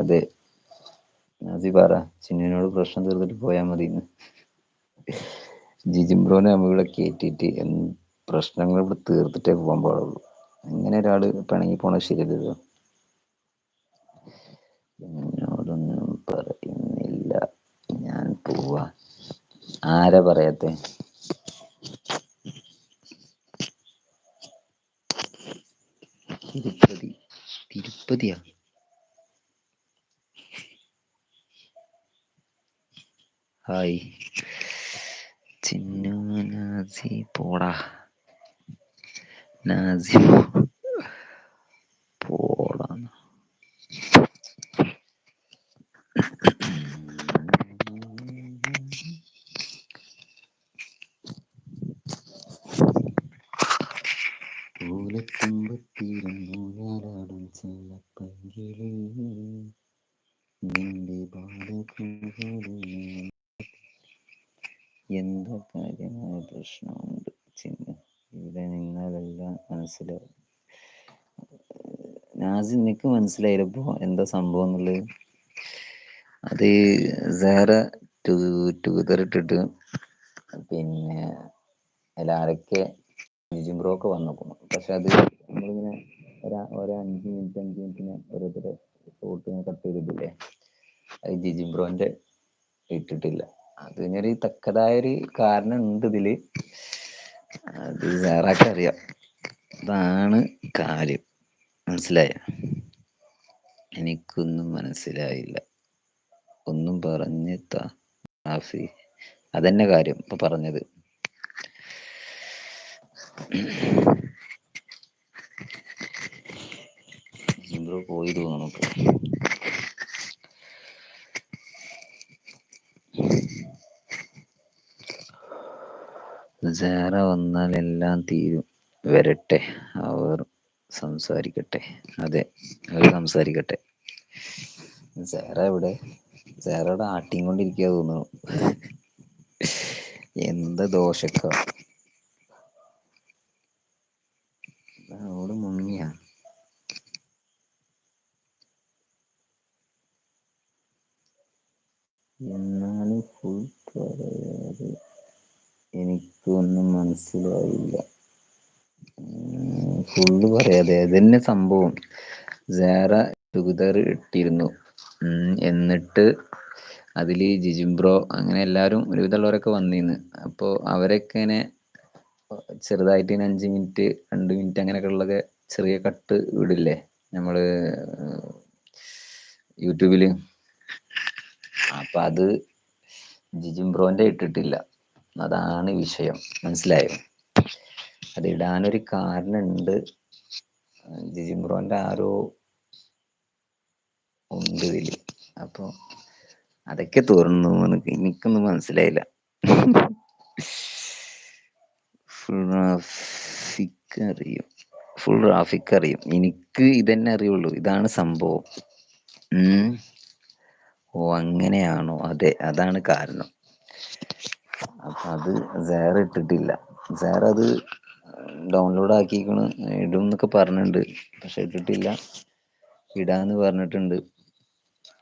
അതെ നാസി പറ. ചിന്നിനോട് പ്രശ്നം തീർത്തിട്ട് പോയാ മതി ജിജിംബ്രോനെ നമ്മൾ ഇവിടെ കേറ്റിട്ട് പ്രശ്നങ്ങൾ ഇവിടെ തീർത്തിട്ടേ പോകാൻ പാടുള്ളൂ. അങ്ങനെ ഒരാൾ പിണങ്ങി പോണ ശരിയല്ലല്ലോ. എന്നോടൊന്നും പറയുന്നില്ല. ഞാൻ പോവാ. ആരാ പറയാത്തെ? തിരുപ്പതി തിരുപ്പതിയാണ്. ഹായ്. ചിന്നു നാസി പോടാ. നാസി പോടാ പൂലത്തുമ്പത്തിരുന്നു ഞാനാടും ചെല്ലപ്പങ്കിളി നിന്റെ ബാലകുമാരി എന്തോ കാര്യമായ പ്രശ്നമുണ്ട് ചിന്ന ഇവിടെ നിന്നാലെല്ലാം മനസ്സിലാവും നാസി നിനക്ക് മനസ്സിലായില്ല ഇപ്പൊ എന്താ സംഭവം എന്നുള്ളത് അത് സാറ ട്യൂതർ ഇട്ടിട്ട് പിന്നെ അതിൽ ജിജിൻ ബ്രോ ഒക്കെ വന്നേക്കുന്നു പക്ഷെ അത് നമ്മളിങ്ങനെ ഒരു അഞ്ച് മിനിറ്റ് അഞ്ച് മിനിറ്റിന് ഓരോരുത്തരെ ഷോട്ട് കട്ട് ചെയ്തിട്ടില്ലേ? അത് ജിജിം ബ്രോന്റെ ഇട്ടിട്ടില്ല. അത് ഒരു തക്കതായ ഒരു കാരണം ഉണ്ട് ഇതിൽ. അത് സാറാക്ക് അറിയാം. അതാണ് കാര്യം. മനസ്സിലായ? എനിക്കൊന്നും മനസ്സിലായില്ല. ഒന്നും പറഞ്ഞ് റാഫി അതന്നെ കാര്യം ഇപ്പൊ പറഞ്ഞത്. ജിബ്രോ പോയി തോന്നുന്നു ഇപ്പൊ. സാറ വന്നാൽ എല്ലാം തീരും. വരട്ടെ അവർ സംസാരിക്കട്ടെ. അതെ അവർ സംസാരിക്കട്ടെ. സാറ ഇവിടെ സാറയുടെ ആട്ടിയും കൊണ്ടിരിക്കുക തോന്നുന്നു എന്ത് ദോഷക്ക? എന്നാലും ഫുൾ പറയാതെ എനിക്കൊന്നും മനസ്സിലായില്ല. ഫുള്ള് പറയാതെ. അതന്നെ സംഭവം. സാറ ടുഗദർ ഇട്ടിരുന്നു. എന്നിട്ട് അതിൽ ജിജിംബ്രോ അങ്ങനെ എല്ലാരും ഒരുവിധമുള്ളവരൊക്കെ വന്നിന്ന്. അപ്പോ അവരൊക്കെ ഇങ്ങനെ ചെറുതായിട്ട് ഇങ്ങനെ അഞ്ച് മിനിറ്റ് രണ്ട് മിനിറ്റ് അങ്ങനെയൊക്കെ ഉള്ളത് ചെറിയ കട്ട് വിടില്ലേ നമ്മൾ യൂട്യൂബിൽ അപ്പൊ അത് ജിജിൻ ബ്രോന്റെ ഇട്ടിട്ടില്ല. അതാണ് വിഷയം. മനസ്സിലായോ? അത് ഇടാനൊരു കാരണമുണ്ട് ജിജിൻ ബ്രോന്റെ ആരോ ഉണ്ട് ഇതിൽ. അപ്പൊ അതൊക്കെ തോന്നുന്നു എനിക്ക് എനിക്കൊന്നും മനസ്സിലായില്ല. ഫുൾ റാഫിക്ക് അറിയും. ഫുൾ റാഫിക്ക് അറിയും. എനിക്ക് ഇതന്നെ അറിയുള്ളൂ. ഇതാണ് സംഭവം. ഓ അങ്ങനെയാണോ? അതെ അതാണ് കാരണം. അപ്പൊ അത് സാർ ഇട്ടിട്ടില്ല. സാർ അത് ഡൗൺലോഡ് ആക്കിക്കണ് ഇടും എന്നൊക്കെ പറഞ്ഞിട്ടുണ്ട് പക്ഷെ ഇട്ടിട്ടില്ല. ഇടാന്ന് പറഞ്ഞിട്ടുണ്ട്.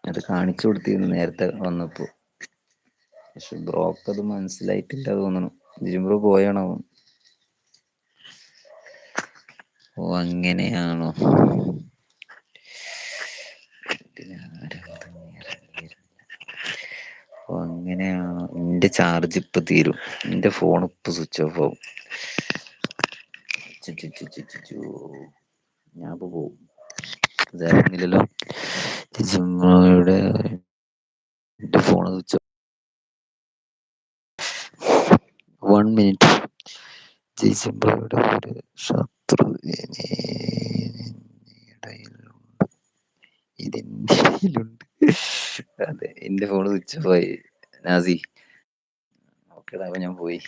അത് കാണിച്ചു കൊടുത്തിരുന്നു നേരത്തെ വന്നപ്പോ. പക്ഷെ ബ്രോക്ക് അത് മനസ്സിലായിട്ടില്ല തോന്നണു. ജിംബ്രോ പോയാണോ? ഓ അങ്ങനെയാണോ ഓ എന്റെ ചാർജ് ഇപ്പൊ തീരും. എന്റെ ഫോൺ ഇപ്പൊ സ്വിച്ച് ഓഫ് ആവും. ഞാൻ ഇപ്പൊ പോവും. ഇതായിരുന്നില്ലല്ലോ. ജിമ്മയുടെ എന്റെ ഫോൺ സ്വിച്ച് വൺ മിനിറ്റ് ജിംബ്രോയുടെ ഒരു ശത്രു ഇടയിലുണ്ട്. ഇടയിലുണ്ട് അതെ എന്റെ ഫോൺ സ്വിച്ച് ഓഫ് ആയി. നാസി ഓക്കേടാ അപ്പൊ ഞാൻ പോയി